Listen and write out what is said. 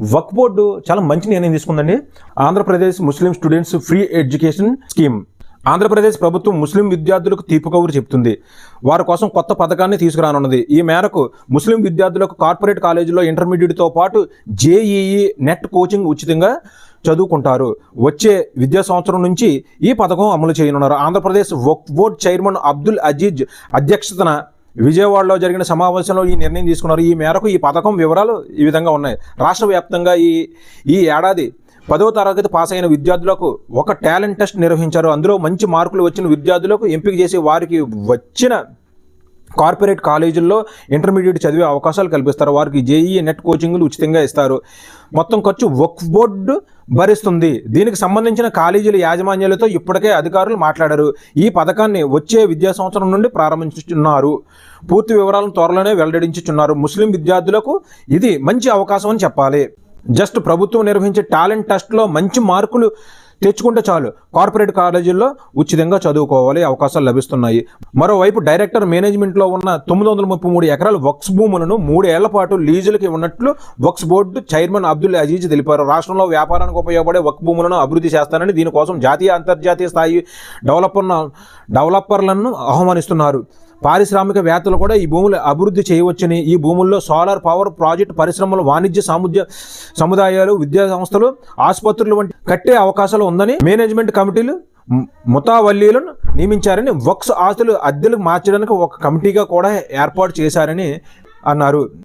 వక్ board చాలా మంచి నిర్ణయం తీసుకుందండి. Andhra Pradesh Muslim students free education scheme. Andhra Pradesh ప్రభుత్వం ముస్లిం విద్యార్థులకు తీర్పు కబురు చెప్తుంది. వారి కోసం కొత్త పథకాన్ని తీసుకురానున్నది. ఈ మేరకు ముస్లిం విద్యార్థులకు కార్పొరేట్ కాలేజీలో ఇంటర్మీడియట్తో పాటు జేఈఈ నెట్ కోచింగ్ ఉచితంగా చదువుకుంటారు. వచ్చే విద్యా సంవత్సరం నుంచి ఈ పథకం అమలు చేయనున్నారు. ఆంధ్రప్రదేశ్ వక్ బోర్డ్ చైర్మన్ అబ్దుల్ అజీజ్ అధ్యక్షతన విజయవాడలో జరిగిన సమావేశంలో ఈ నిర్ణయం తీసుకున్నారు. ఈ మేరకు ఈ పథకం వివరాలు ఈ విధంగా ఉన్నాయి. రాష్ట్ర వ్యాప్తంగా ఈ ఈ ఏడాది పదవ తరగతి పాస్ అయిన విద్యార్థులకు ఒక టాలెంట్ టెస్ట్ నిర్వహించారు. అందులో మంచి మార్కులు వచ్చిన విద్యార్థులకు ఎంపిక చేసి వారికి వచ్చిన కార్పొరేట్ కాలేజీల్లో ఇంటర్మీడియట్ చదివే అవకాశాలు కల్పిస్తారు. వారికి జేఈ నెట్ కోచింగ్లు ఉచితంగా ఇస్తారు. మొత్తం ఖర్చు వక్ఫ్ బోర్డు భరిస్తుంది. దీనికి సంబంధించిన కాలేజీల యాజమాన్యాలతో ఇప్పటికే అధికారులు మాట్లాడారు. ఈ పథకాన్ని వచ్చే విద్యా సంవత్సరం నుండి ప్రారంభించుతున్నారు పూర్తి వివరాలను త్వరలోనే వెల్లడించుచున్నారు. ముస్లిం విద్యార్థులకు ఇది మంచి అవకాశం అని చెప్పాలి. జస్ట్ ప్రభుత్వం నిర్వహించే టాలెంట్ టెస్ట్లో మంచి మార్కులు తెచ్చుకుంటే చాలు. కార్పొరేట్ కాలేజీల్లో ఉచితంగా చదువుకోవాలి అవకాశాలు లభిస్తున్నాయి. మరోవైపు డైరెక్టర్ మేనేజ్మెంట్లో ఉన్న తొమ్మిది వందల ముప్పై మూడు ఎకరాల వక్స్ భూములను మూడేళ్ళ పాటు లీజులకి ఉన్నట్లు వక్స్ బోర్డు చైర్మన్ అబ్దుల్ అజీజ్ తెలిపారు. రాష్ట్రంలో వ్యాపారానికి ఉపయోగపడే వక్ భూములను అభివృద్ధి చేస్తానని దీనికోసం జాతీయ అంతర్జాతీయ స్థాయి డెవలపర్ డెవలపర్లను ఆహ్వానిస్తున్నారు. పారిశ్రామికవేత్తలు కూడా ఈ భూములు అభివృద్ధి చేయవచ్చని ఈ భూముల్లో సోలార్ పవర్ ప్రాజెక్ట్ పరిశ్రమలు వాణిజ్య సాముద్య సముదాయాలు విద్యా సంస్థలు ఆసుపత్రులు వంటి కట్టే అవకాశాలు ఉందని మేనేజ్మెంట్ కమిటీలు ముతావల్లీలను నియమించారని వక్స్ ఆస్తులు అద్దెలకు మార్చడానికి ఒక కమిటీగా కూడా ఏర్పాటు చేశారని అన్నారు.